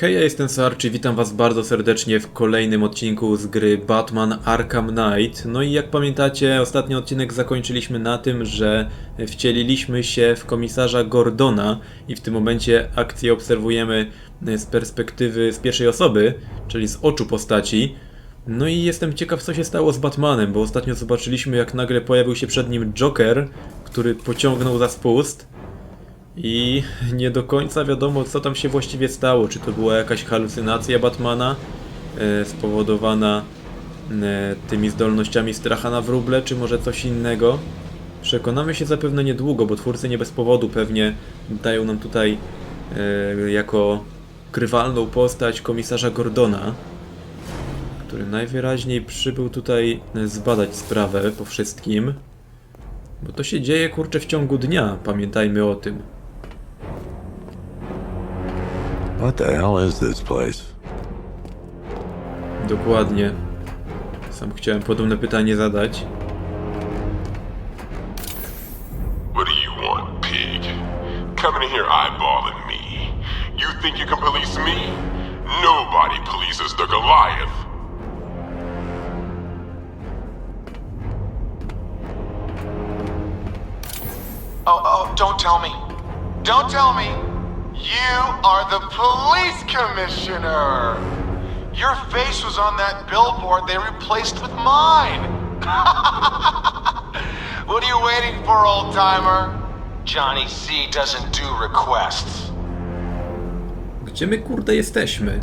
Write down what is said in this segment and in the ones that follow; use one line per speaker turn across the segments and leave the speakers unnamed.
Hej, ja jestem Sarczy, witam was bardzo serdecznie w kolejnym odcinku z gry Batman Arkham Knight. No i jak pamiętacie, ostatni odcinek zakończyliśmy na tym, że wcieliliśmy się w komisarza Gordona i w tym momencie akcję obserwujemy z perspektywy z pierwszej osoby, czyli z oczu postaci. No i jestem ciekaw, co się stało z Batmanem, bo ostatnio zobaczyliśmy, jak nagle pojawił się przed nim Joker, który pociągnął za spust. I nie do końca wiadomo, co tam się właściwie stało. Czy to była jakaś halucynacja Batmana e, spowodowana e, tymi zdolnościami stracha na wróble, czy może coś innego? Przekonamy się zapewne niedługo, bo twórcy nie bez powodu pewnie dają nam tutaj e, jako grywalną postać komisarza Gordona, który najwyraźniej przybył tutaj zbadać sprawę po wszystkim. Bo to się dzieje kurczę w ciągu dnia, pamiętajmy o tym.
What the hell is this place?
Dokładnie. Sam chciałem podobne pytanie zadać.
What do you want, pig? Coming in here eyeballing me. You think you can police me? Nobody polices the Goliath.
Oh, oh, don't tell me. Don't tell me. You are the police commissioner. Your face was on that billboard they replaced with mine. what are you waiting for, old timer? Johnny C doesn't do requests.
Gdzie my kurde jesteśmy?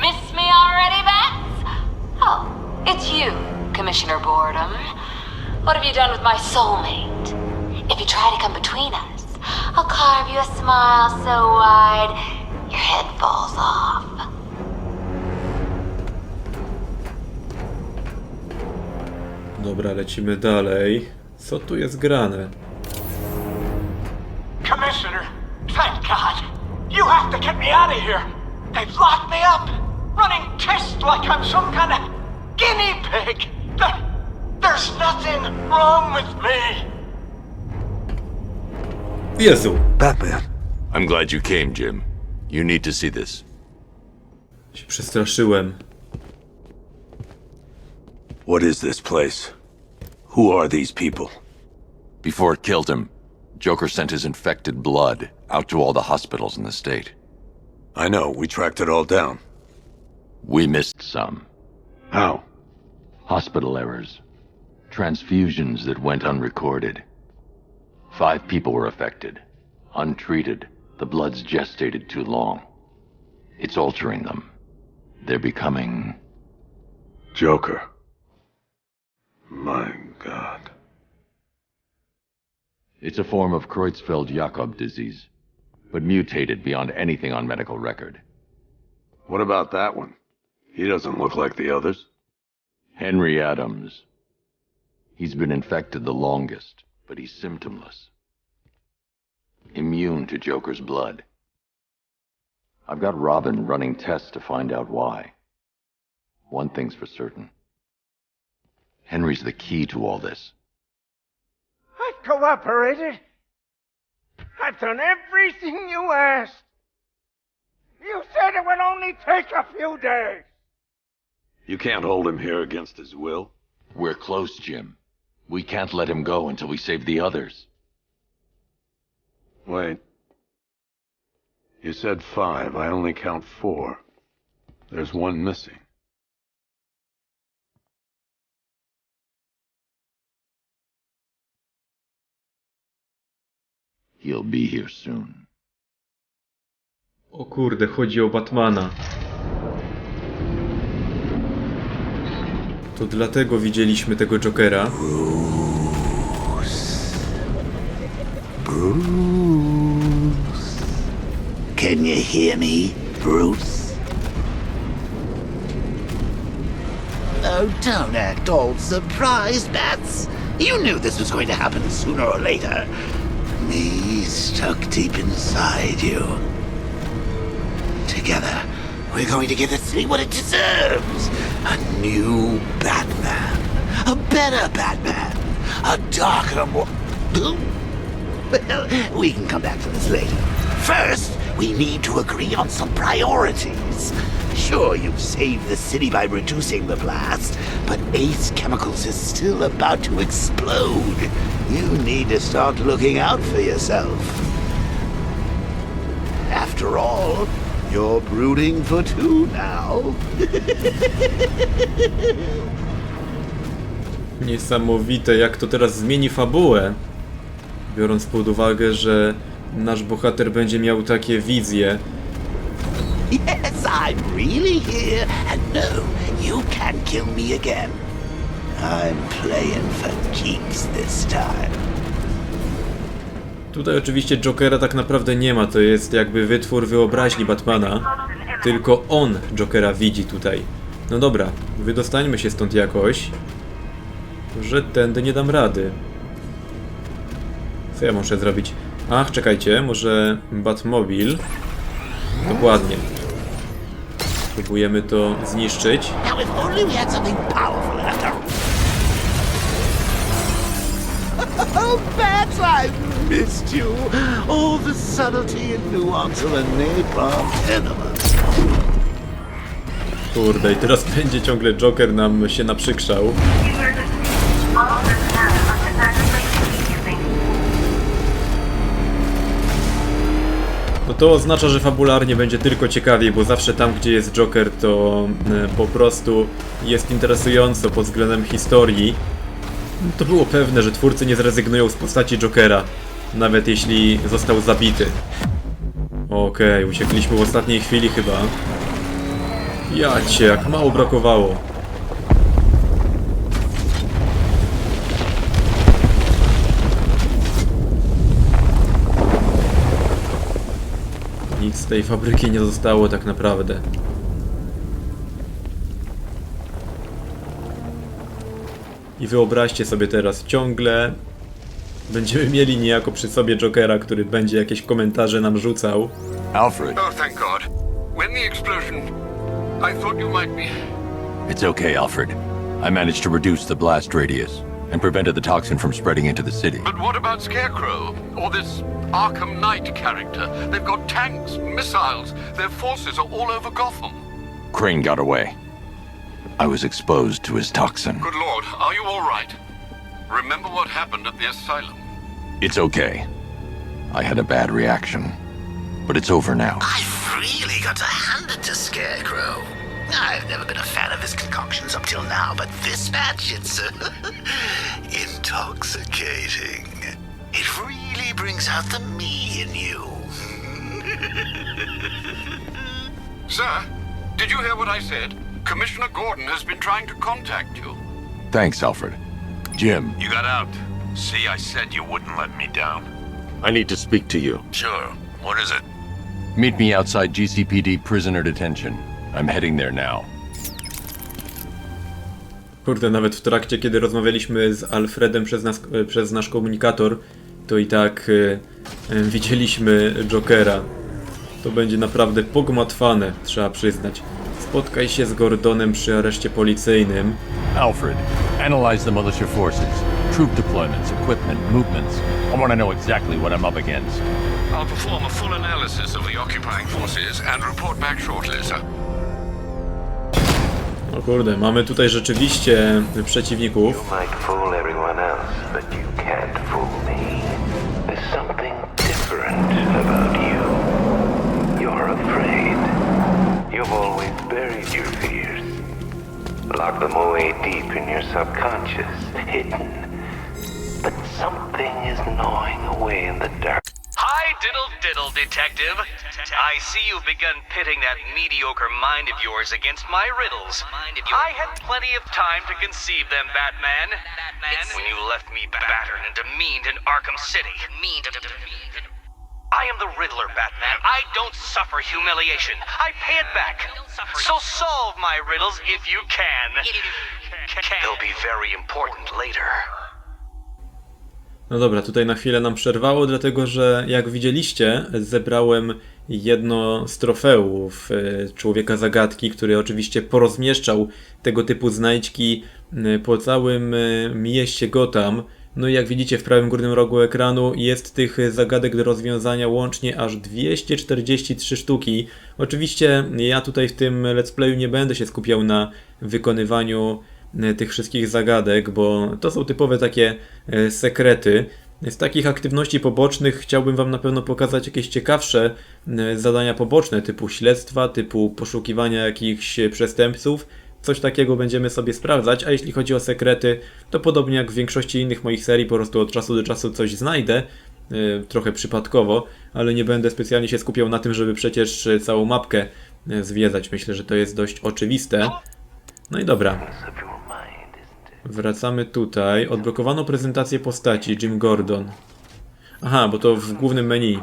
Miss me already, Bats? Oh, it's you, Commissioner Boredom. What have you done with my soulmate? If you try to come between us, I'll carve you a smile so wide your head falls off.
Dobra, lecimy dalej. Co tu jest grane?
Commissioner, thank God. You have to get me out of here. They've locked me up, running tests like I'm some kind of guinea pig. There, there's nothing wrong with me.
Jezu!
Batman.
I'm glad you came, Jim. You need to see this.
Się przestraszyłem.
What is this place? Who are these people?
Before it killed him, Joker sent his infected blood out to all the hospitals in the state.
I know, we tracked it all down.
We missed some.
How?
Hospital errors. Transfusions that went unrecorded. Five people were affected. Untreated, the blood's gestated too long. It's altering them. They're becoming
Joker. My god.
It's a form of Creutzfeldt-Jakob disease, but mutated beyond anything on medical record.
What about that one? He doesn't look like the others.
Henry Adams. He's been infected the longest, but he's symptomless. Immune to Joker's blood. I've got Robin running tests to find out why. One thing's for certain. Henry's the key to all this.
I've cooperated. I've done everything you asked. You said it would only take a few days.
You can't hold him here against his will.
We're close, Jim. We can't let him go until we save the others.
Wait. You said five. I only count four. There's one missing.
He'll be here soon.
O kurde, chodzi o Batmana. To dlatego widzieliśmy tego Jokera.
Can you hear me, Bruce? Oh, don't act all surprised, Bats. You knew this was going to happen sooner or later. Me stuck deep inside you. Together, we're going to give the city what it deserves. A new Batman. A better Batman. A darker, more... Well, we can come back to this later. First, we need to agree on some priorities. Sure, you've saved the city by reducing the blast, but Ace Chemicals is still about to explode. You need to start looking out for yourself. After all, you're brooding for two now.
Niesamowite, jak to teraz zmieni fabułę. Biorąc pod uwagę, że nasz bohater będzie miał takie wizje.
Yes, I'm really here, and no, you can't kill me again. I'm playing for keeps this time.
Tutaj oczywiście Jokera tak naprawdę nie ma, to jest jakby wytwór wyobraźni Batmana. Tylko on Jokera widzi tutaj. No dobra, wydostańmy się stąd jakoś. Że tędy nie dam rady. Co ja muszę zrobić? Ach, czekajcie, może Batmobil. Dokładnie. Próbujemy to zniszczyć.
Oh, Bats, I've missed you. All the subtlety and nuance of a napalm enema.
Kurde, i teraz będzie ciągle Joker nam się naprzykrzał. No to oznacza, że fabularnie będzie tylko ciekawiej, bo zawsze tam, gdzie jest Joker, to e, po prostu jest interesująco pod względem historii. To było pewne, że twórcy nie zrezygnują z postaci Jokera, nawet jeśli został zabity. Okej, uciekliśmy w ostatniej chwili chyba. Jacie, jak mało brakowało. Nic z tej fabryki nie zostało tak naprawdę. I wyobraźcie sobie teraz, ciągle będziemy mieli niejako przy sobie Jokera, który będzie jakieś komentarze nam rzucał.
Alfred,
Oh, thank God. When the explosion, I thought you might be.
it's okay, Alfred. I managed to reduce the blast radius and prevented the toxin from spreading into the city.
But what about Scarecrow? Or this Arkham Knight character? They've got tanks, missiles. Their forces are all over Gotham.
Crane got away. I was exposed to his toxin.
Good Lord, are you all right? Remember what happened at the asylum?
It's okay. I had a bad reaction. But it's over now.
I've really got to hand it to Scarecrow. I've never been a fan of his concoctions up till now, but this batch, it's uh, intoxicating. It really brings out the me in you.
Sir, did you hear what I said? Commissioner Gordon has been trying to contact you.
Thanks, Alfred. Jim,
You got out. See, I said you wouldn't let me down.
I need to speak to you.
Sure. What is it?
meet me outside GCPD prisoner detention. I'm heading there now.
Kurde, nawet w trakcie, kiedy rozmawialiśmy z Alfredem przez, nas, e, przez nasz komunikator, to i tak e, e, widzieliśmy Jokera. To będzie naprawdę pogmatwane, trzeba przyznać. Spotkaj się z Gordonem przy areszcie policyjnym.
Alfred, analyze the militia forces, troop deployments, equipment, movements. I want to know exactly what I'm up against.
I'll perform a full analysis of the occupying forces and report back shortly, sir.
O kurde, mamy tutaj rzeczywiście przeciwników.
might fool everyone else, but you them away deep in your subconscious, hidden. But something is gnawing away in the dark.
Hi, diddle diddle, detective. I see you've begun pitting that mediocre mind of yours against my riddles. I had plenty of time to conceive them, Batman. When you left me battered and demeaned in Arkham City. I am the Riddler, Batman. I don't suffer humiliation. I pay it back. So solve my riddles if you can. They'll be very important later.
No dobra, tutaj na chwilę nam przerwało, dlatego że jak widzieliście, zebrałem jedno z trofeów e, Człowieka Zagadki, który oczywiście porozmieszczał tego typu znajdźki e, po całym e, mieście Gotham. No i jak widzicie w prawym górnym rogu ekranu jest tych zagadek do rozwiązania łącznie aż 243 sztuki. Oczywiście ja tutaj w tym let's playu nie będę się skupiał na wykonywaniu e, tych wszystkich zagadek, bo to są typowe takie e, sekrety. Z takich aktywności pobocznych chciałbym Wam na pewno pokazać jakieś ciekawsze e, zadania poboczne, typu śledztwa, typu poszukiwania jakichś przestępców. Coś takiego będziemy sobie sprawdzać, a jeśli chodzi o sekrety, to podobnie jak w większości innych moich serii, po prostu od czasu do czasu coś znajdę, e, trochę przypadkowo, ale nie będę specjalnie się skupiał na tym, żeby przecież e, całą mapkę e, zwiedzać. Myślę, że to jest dość oczywiste. No i dobra. Wracamy tutaj. Odblokowano prezentację postaci Jim Gordon. Aha, bo to w głównym menu.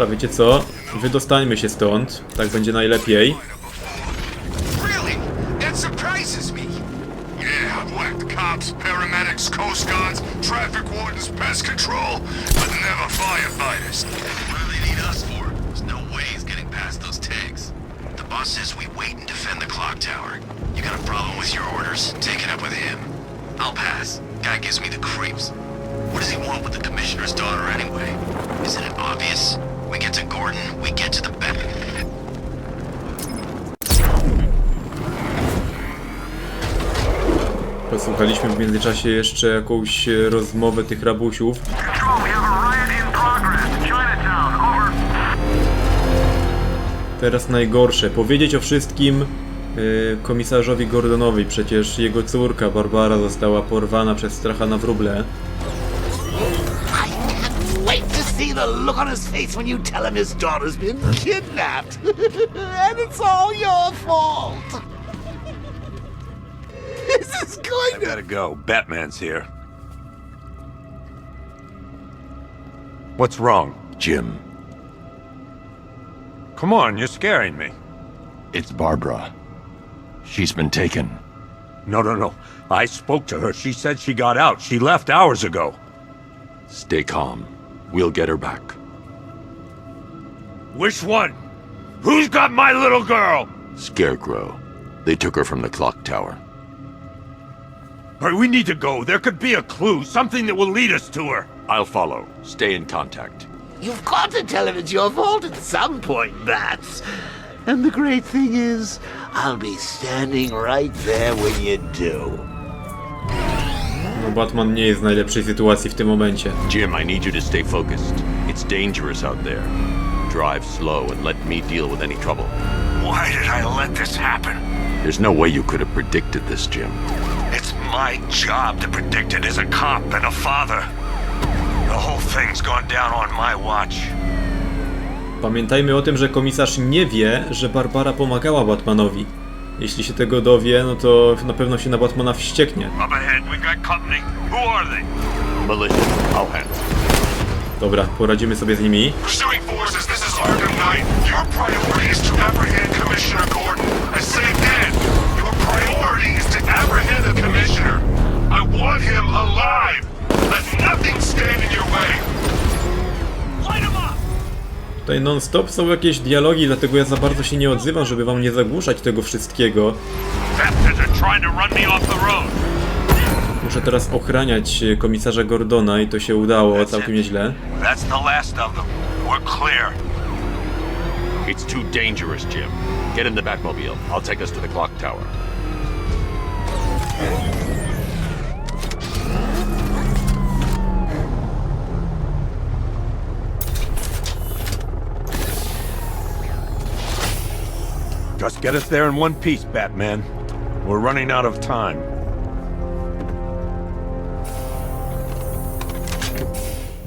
Dobra, wiecie co? Wydostańmy się stąd. Tak będzie najlepiej. Międzyczasie jeszcze jakąś e, rozmowę tych rabusiów. Teraz najgorsze. Powiedzieć o wszystkim e, komisarzowi Gordonowi. Przecież jego córka Barbara została porwana przez stracha na wróble.
See. Is going to.
Gotta go. Batman's here. What's wrong?
Jim,
Come on, you're scaring me.
it's Barbara. She's been taken.
No, no, no. I spoke to her. She said she got out. She left hours ago.
Stay calm. We'll get her back.
Which one? Who's got my little girl?
Scarecrow. They took her from the clock tower.
All right, we need to go. There could be a clue, something that will lead us to her.
I'll follow. Stay in contact.
You've got to tell him it's your fault at some point, Bats. And the great thing is, I'll be standing right there when you do.
No Batman nie jest w najlepszej sytuacji w tym momencie.
Jim, I need you to stay focused. It's dangerous out there. Drive slow and let me deal with any trouble.
Why did I let this happen?
There's no way you could have predicted this, Jim.
It's my job to predict it as a cop and a father. The whole thing's gone down on my watch.
Pamiętajmy o tym, że komisarz nie wie, że Barbara pomagała Batmanowi. Jeśli się tego dowie, no to na pewno się na Batmana wścieknie.
Up ahead, we got company. Who are they?
Militia, I'll handle.
Dobra, poradzimy sobie z nimi.
Pursuing forces, this is Arkham Knight. Your priority is to apprehend Commissioner Gordon. I say again,
Tutaj non-stop są jakieś dialogi, dlatego ja za bardzo się nie odzywam, żeby wam nie zagłuszać tego wszystkiego. Muszę teraz ochraniać e, komisarza Gordona i to się udało całkiem nieźle.
It's too dangerous, Jim. Get in the Batmobile. I'll take us to the clock tower.
Just get us there in one piece, Batman. We're running out of time.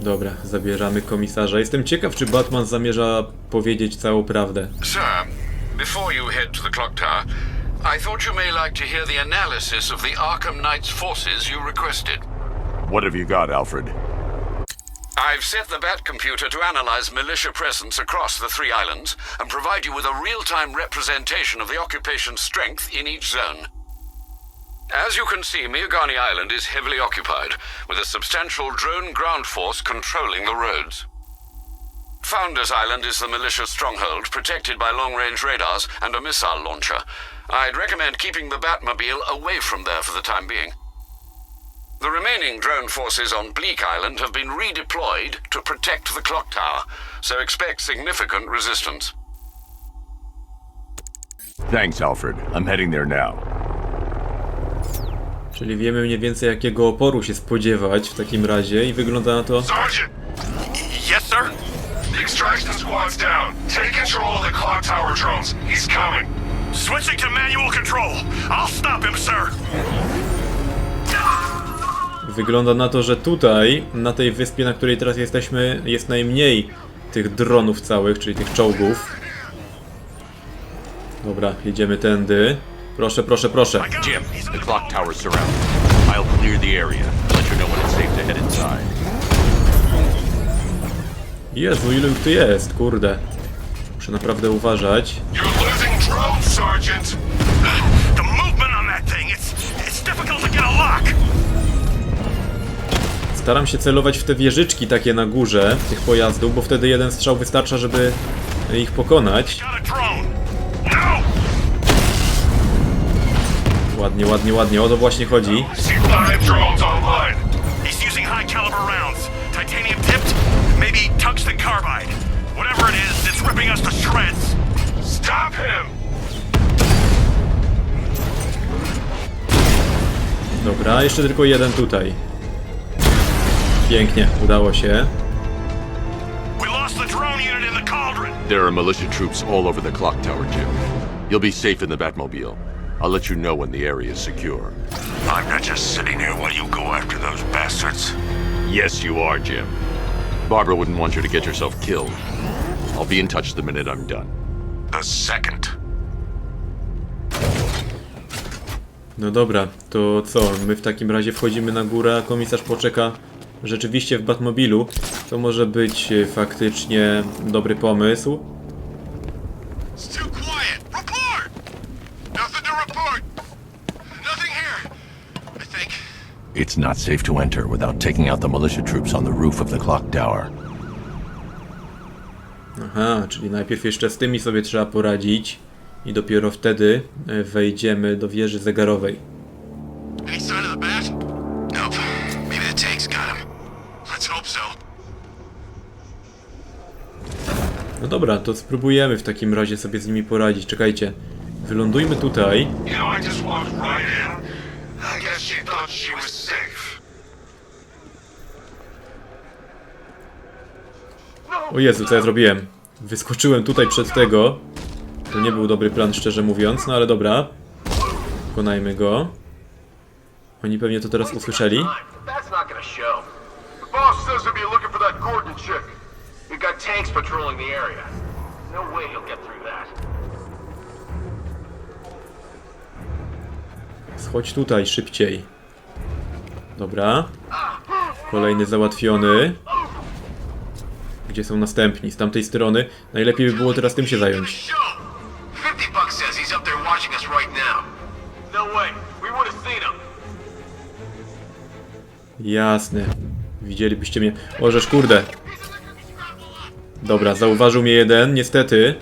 Dobra, zabieramy komisarza. Jestem ciekaw, czy Batman zamierza powiedzieć całą prawdę.
Sir, before you head to the clock tower, I thought you may like to hear the analysis of the Arkham Knight's forces you requested.
What have you got, Alfred?
I've set the Bat computer to analyze militia presence across the three islands and provide you with a real-time representation of the occupation's strength in each zone. As you can see, Miagani Island is heavily occupied, with a substantial drone ground force controlling the roads. Founders Island is the militia stronghold, protected by long range radars and a missile launcher. I'd recommend keeping the Batmobile away from there for the time being. The remaining drone forces on Bleak Island have been redeployed to protect the clock tower, so expect significant resistance.
Thanks, Alfred. I'm heading there now.
Czyli wiemy mniej więcej jakiego oporu się spodziewać w takim razie i wygląda na to...
Sergeant!
Yes, sir?
The extraction squad's down. Take control of the clock tower drones. He's coming.
Switching to manual control. I'll stop him, sir.
Wygląda na to, że tutaj, na tej wyspie, na której teraz jesteśmy, jest najmniej tych dronów całych, czyli tych czołgów. Dobra, jedziemy tędy. Proszę, proszę, proszę.
Jim, the clock tower's surrounded. I'll clear the area. Let you know when it's safe to head inside.
Jezu, ilu ich tu jest, kurde. Muszę naprawdę uważać.
You're losing drones, Sergeant!
Staram się celować w te wieżyczki takie na górze tych pojazdów, bo wtedy jeden strzał wystarcza, żeby ich pokonać. Ładnie, ładnie, ładnie, o to właśnie chodzi. Dobra, jeszcze tylko jeden tutaj. Pięknie, udało się.
We lost the drone unit in the cauldron.
There are militia troops all over the clock tower, Jim. You'll be safe in the Batmobile. I'll let you know when the area is secure.
I'm not just sitting here while you go after those bastards.
Yes, you are, Jim. Barbara wouldn't want you to get yourself killed. I'll be in touch the minute I'm done.
The second.
No dobra, to co? My w takim razie wchodzimy na górę, a komisarz poczeka rzeczywiście w Batmobilu. To może być e, faktycznie dobry pomysł.
It's
not safe to enter without taking out the militia troops on the roof of the clock tower.
Aha, czyli najpierw jeszcze z tymi sobie trzeba poradzić i dopiero wtedy e, wejdziemy do wieży zegarowej. Dobra, to spróbujemy w takim razie sobie z nimi poradzić. Czekajcie, wylądujmy tutaj. O Jezu, co ja zrobiłem? Wyskoczyłem tutaj przed tego. To nie był dobry plan, szczerze mówiąc, no ale dobra. Pokonajmy go. Oni pewnie to teraz usłyszeli.
Patrolling the area. No way he'll get through that.
Schodź tutaj, szybciej. Dobra. Kolejny załatwiony. Gdzie są następni? Z tamtej strony. Najlepiej by było teraz tym się zająć.
No.
Jasne. Widzielibyście mnie. Ożeż kurde. Dobra, zauważył mnie jeden, niestety.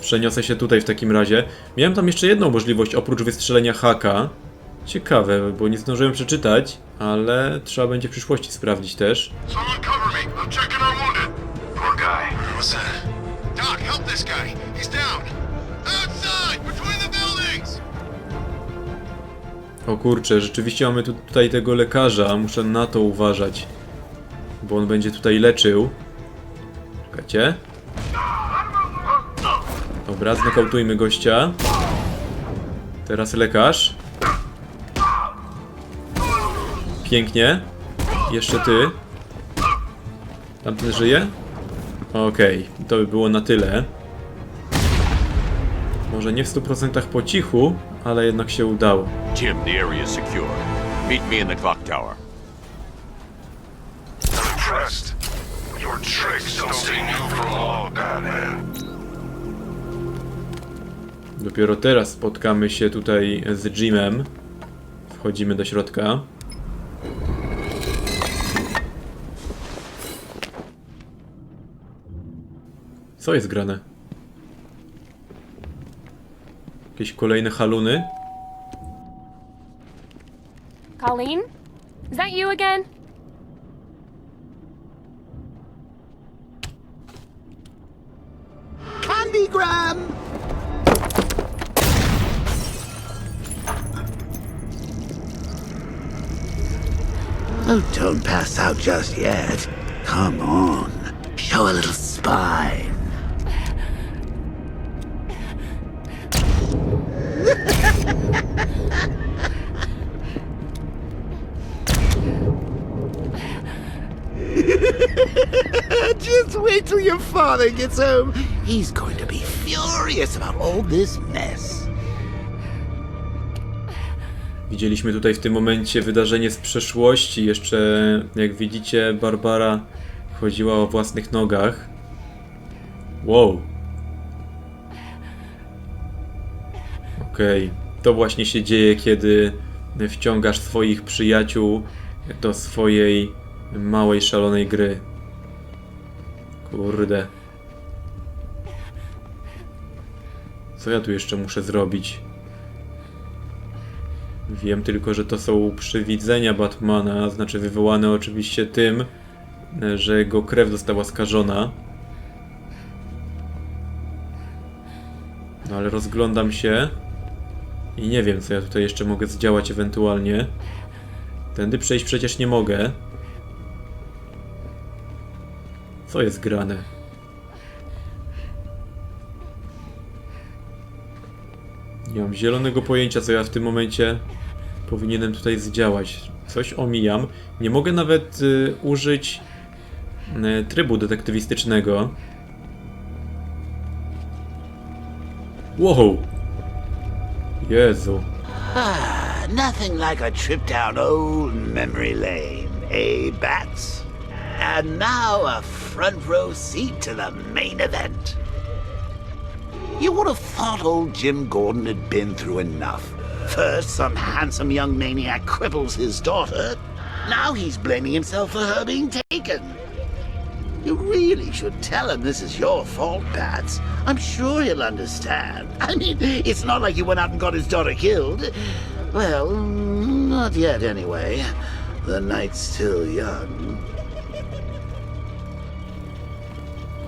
Przeniosę się tutaj w takim razie. Miałem tam jeszcze jedną możliwość oprócz wystrzelenia haka. Ciekawe, bo nie zdążyłem przeczytać, ale trzeba będzie w przyszłości sprawdzić też. O kurczę, rzeczywiście mamy tu, tutaj tego lekarza, muszę na to uważać. Bo on będzie tutaj leczył. Czekajcie. Dobra, znokautujmy gościa. Teraz lekarz. Pięknie. Jeszcze ty. Tamten żyje? Okej, to by było na tyle. Może nie w 100% po cichu, ale jednak się udało.
Jim, the area is secure. Meet me in the clock tower.
Impressed.
Dopiero teraz spotkamy się tutaj z Jimem. Wchodzimy do środka. Co jest grane? Jakieś kolejne haluny?
Colleen? Is that you again?
Oh, don't pass out just yet. Come on. Show a little spine. Just wait till your father gets home. He's going to be furious about all this
Widzieliśmy tutaj w tym momencie wydarzenie z przeszłości. Jeszcze, jak widzicie, Barbara chodziła o własnych nogach. Wow. Okej, to właśnie się dzieje, kiedy wciągasz swoich przyjaciół do swojej małej, szalonej gry. Kurde. Co ja tu jeszcze muszę zrobić? Wiem tylko, że to są przywidzenia Batmana, znaczy wywołane oczywiście tym, że jego krew została skażona. No ale rozglądam się i nie wiem, co ja tutaj jeszcze mogę zdziałać ewentualnie. Tędy przejść przecież nie mogę. Co jest grane? Nie mam zielonego pojęcia, co ja w tym momencie powinienem tutaj zdziałać. Coś omijam. Nie mogę nawet y, użyć y, trybu detektywistycznego. Wow! Jezu.
Ah, nothing like a trip down old memory lane, eh, Bats? And now a front row seat to the main event. You would have thought old Jim Gordon had been through enough. First, some handsome young maniac cripples his daughter. Now he's blaming himself for her being taken. You really should tell him this is your fault, Bats. I'm sure he'll understand. I mean, it's not like he went out and got his daughter killed. Well, not yet, anyway. The night's still young.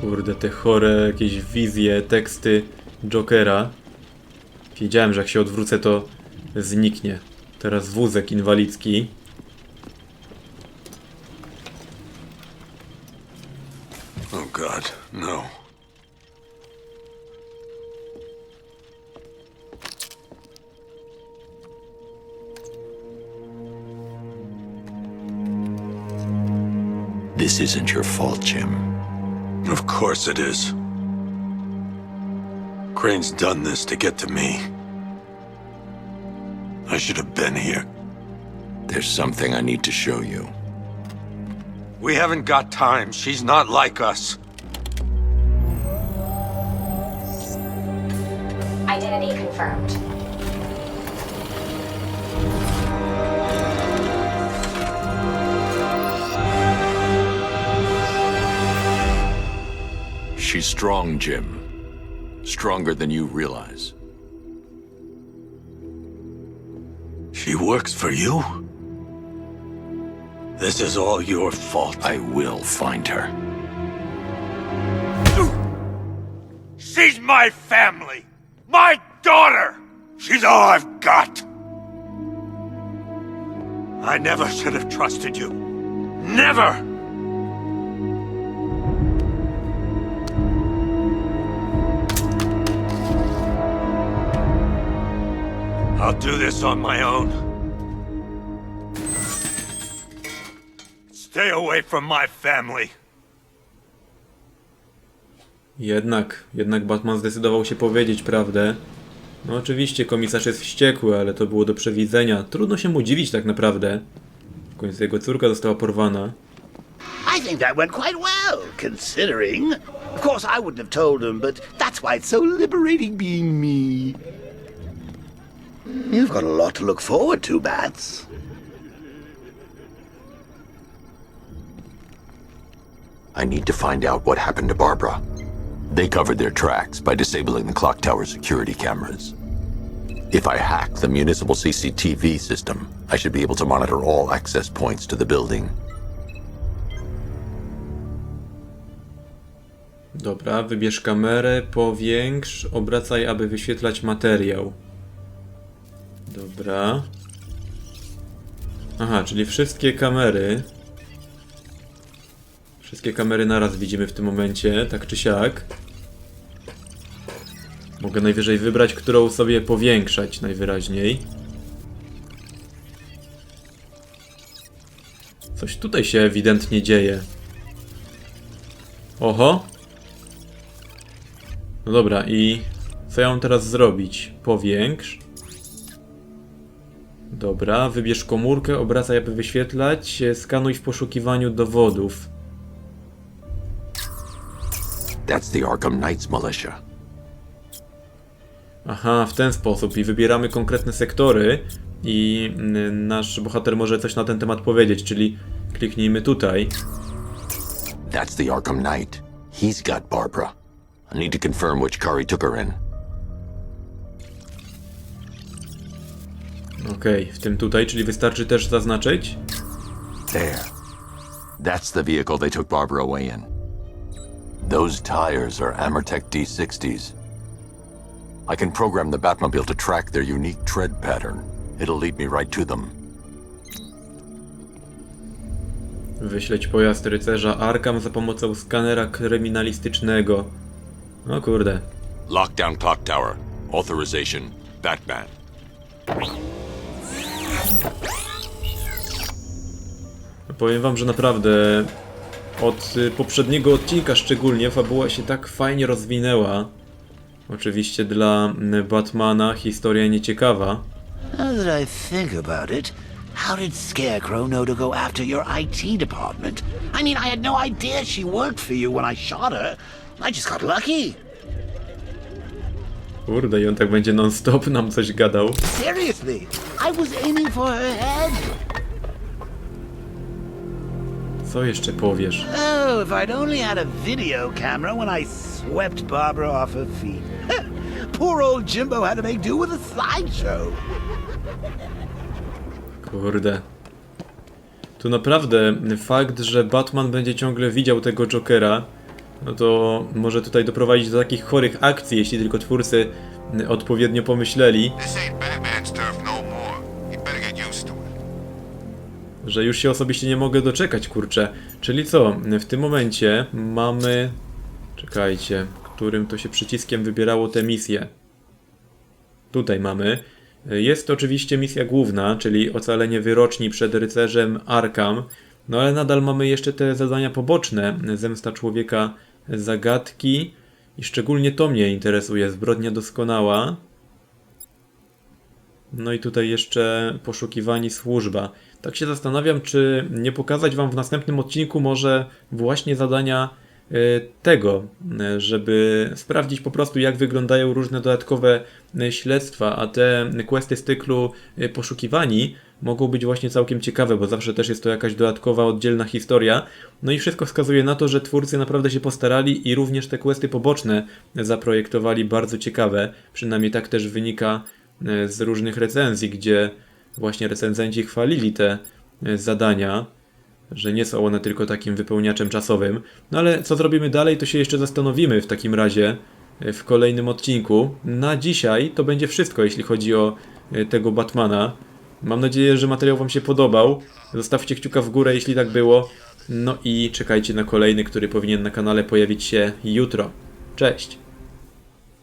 Kurde, te chore jakieś wizje, teksty Jokera. Wiedziałem, że jak się odwrócę, to zniknie. Teraz wózek inwalidzki.
Oh god, no.
This isn't your fault, Jim.
Of course it is. Crane's done this to get to me. I should have been here.
There's something I need to show you.
We haven't got time. She's not like us.
Identity confirmed.
She's strong, Jim. Stronger than you realize.
She works for you? This is all your fault.
I will find her.
She's my family. My daughter. She's all I've got. I never should have trusted you. Never. Do this on my own. Stay away from my family.
Jednak, jednak Batman zdecydował się powiedzieć prawdę. No oczywiście komisarz jest wściekły, ale to było do przewidzenia. Trudno się mu dziwić tak naprawdę. W końcu jego córka została porwana.
I think that went quite well, considering. Of course, I wouldn't have told him, but that's why it's so liberating being me. You've got a lot to look forward to, Bats.
I need to find out what happened to Barbara. They covered their tracks by disabling the clock tower security cameras. If I hack the municipal CCTV system, I should be able to monitor all access points to the building.
Dobra, wybierz kamerę, powiększ, obracaj, aby wyświetlać materiał. Dobra. Aha, czyli wszystkie kamery. Wszystkie kamery naraz widzimy w tym momencie, tak czy siak. Mogę najwyżej wybrać, którą sobie powiększać najwyraźniej. Coś tutaj się ewidentnie dzieje. Oho! No dobra, i co ja mam teraz zrobić? Powiększ. Dobra, wybierz komórkę, obracaj, aby wyświetlać, e, skanuj w poszukiwaniu dowodów.
That's the Arkham Knights militia.
Aha, w ten sposób i wybieramy konkretne sektory i nasz bohater może coś na ten temat powiedzieć, czyli kliknijmy tutaj.
That's the Arkham Knight. He's got Barbara. I need to confirm which car he took her in.
Okej, w tym tutaj, czyli wystarczy też zaznaczyć.
There. That's the vehicle they took Barbara away in. Those tires are Amertech D60s. I can program the Batmobile to track their unique tread pattern. It'll lead me right to them.
Wyśleć pojazd rycerza Arkham za pomocą skanera kryminalistycznego. O kurde.
Lockdown Clock Tower. Authorization Batman.
Powiem wam, że naprawdę od y, poprzedniego odcinka szczególnie fabuła się tak fajnie rozwinęła. Oczywiście dla Batmana historia nieciekawa.
Now that I think about it, how did Scarecrow know to go after your IT department? I mean, I had no idea she worked for you when I shot her. I just got lucky.
Kurde, i on tak będzie non-stop nam coś gadał.
Seriously, I was aiming for her head.
Co jeszcze powiesz?
Oh, if I'd only had a video camera when I swept Barbara off her feet. Poor old Jimbo had to make do with a slideshow.
Kurde. Tu naprawdę fakt, że Batman będzie ciągle widział tego Jokera, no to może tutaj doprowadzić do takich chorych akcji, jeśli tylko twórcy odpowiednio pomyśleli,
This ain't Batman's
że już się osobiście nie mogę doczekać, kurczę. Czyli co? W tym momencie mamy... Czekajcie, którym to się przyciskiem wybierało te misje. Tutaj mamy. Jest to oczywiście misja główna, czyli ocalenie wyroczni przed rycerzem Arkham. No ale nadal mamy jeszcze te zadania poboczne. Zemsta człowieka, zagadki. I szczególnie to mnie interesuje. Zbrodnia doskonała. No i tutaj jeszcze poszukiwani służba. Tak się zastanawiam, czy nie pokazać Wam w następnym odcinku może właśnie zadania e, tego, e, żeby sprawdzić po prostu jak wyglądają różne dodatkowe e, śledztwa, a te questy z cyklu poszukiwani mogą być właśnie całkiem ciekawe, bo zawsze też jest to jakaś dodatkowa, oddzielna historia. No i wszystko wskazuje na to, że twórcy naprawdę się postarali i również te questy poboczne zaprojektowali bardzo ciekawe. Przynajmniej tak też wynika z różnych recenzji, gdzie właśnie recenzenci chwalili te e, zadania, że nie są one tylko takim wypełniaczem czasowym. No ale co zrobimy dalej, to się jeszcze zastanowimy w takim razie e, w kolejnym odcinku. Na dzisiaj to będzie wszystko, jeśli chodzi o e, tego Batmana. Mam nadzieję, że materiał Wam się podobał. Zostawcie kciuka w górę, jeśli tak było. No i czekajcie na kolejny, który powinien na kanale pojawić się jutro. Cześć!